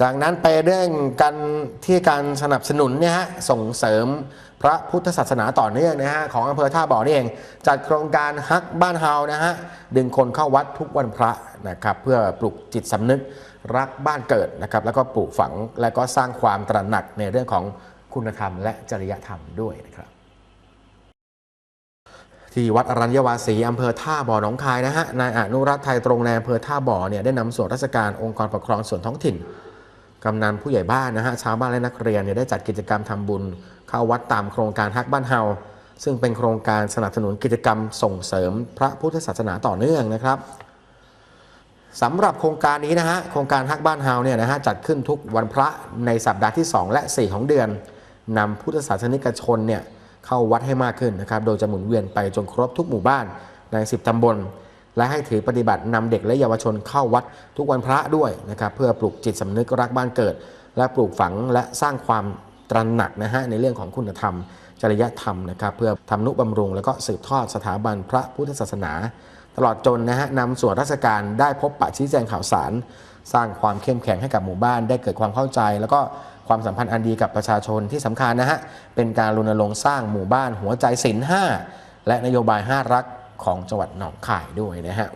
จากนั้นไปเรื่องกันที่การสนับสนุนเนี่ยฮะส่งเสริมพระพุทธศาสนาต่อเนื่องนะฮะของอำเภอท่าบ่อนี่เอง จัดโครงการฮักบ้านเฮานะฮะดึงคนเข้าวัดทุกวันพระนะครับเพื่อปลุกจิตสำนึกรักบ้านเกิดนะครับแล้วก็ปลูกฝังและก็สร้างความตระหนักในเรื่องของคุณธรรมและจริยธรรมด้วยนะครับที่วัดอรัญญวาสีอำเภอท่าบ่อหนองคายนะฮะนายอนุรัตน์ไทยตรงในอำเภอท่าบ่อเนี่ยได้นำส่วนราชการองค์กรปกครองส่วนท้องถิ่น กำนันผู้ใหญ่บ้านนะฮะชาวบ้านและนักเรียนเนี่ยได้จัดกิจกรรมทำบุญ เข้าวัดตามโครงการฮักบ้านเฮาซึ่งเป็นโครงการสนับสนุนกิจกรรมส่งเสริมพระพุทธศาสนาต่อเนื่องนะครับสำหรับโครงการนี้นะฮะโครงการฮักบ้านเฮาเนี่ยนะฮะจัดขึ้นทุกวันพระในสัปดาห์ที่ 2 และ 4 ของเดือนนำพุทธศาสนิกชนเนี่ยเข้าวัดให้มากขึ้นนะครับ โดยจะหมุนเวียนไปจนครบทุกหมู่บ้านใน 10 ตำบล และให้ถือปฏิบัตินำเด็กและเยาวชนเข้าวัดทุกวันพระด้วยนะครับเพื่อปลูกจิตสำนึกรักบ้านเกิด และปลูกฝังและสร้างความตระหนักนะฮะในเรื่องของคุณธรรม จริยธรรมนะครับเพื่อทำนุบำรุง แล้วก็สืบทอดสถาบันพระพุทธศาสนา ตลอดจนนะฮะนำส่วนราชการได้พบปะชี้แจงข่าวสาร สร้างความเข้มแข็งให้กับหมู่บ้าน ได้เกิดความเข้าใจ แล้วก็ความสัมพันธ์อันดีกับประชาชนที่สำคัญนะฮะเป็นการรณรงค์สร้างหมู่บ้านหัวใจศิลห้าและนโยบายห้ารัก ของจังหวัดหนองคายด้วยนะฮะ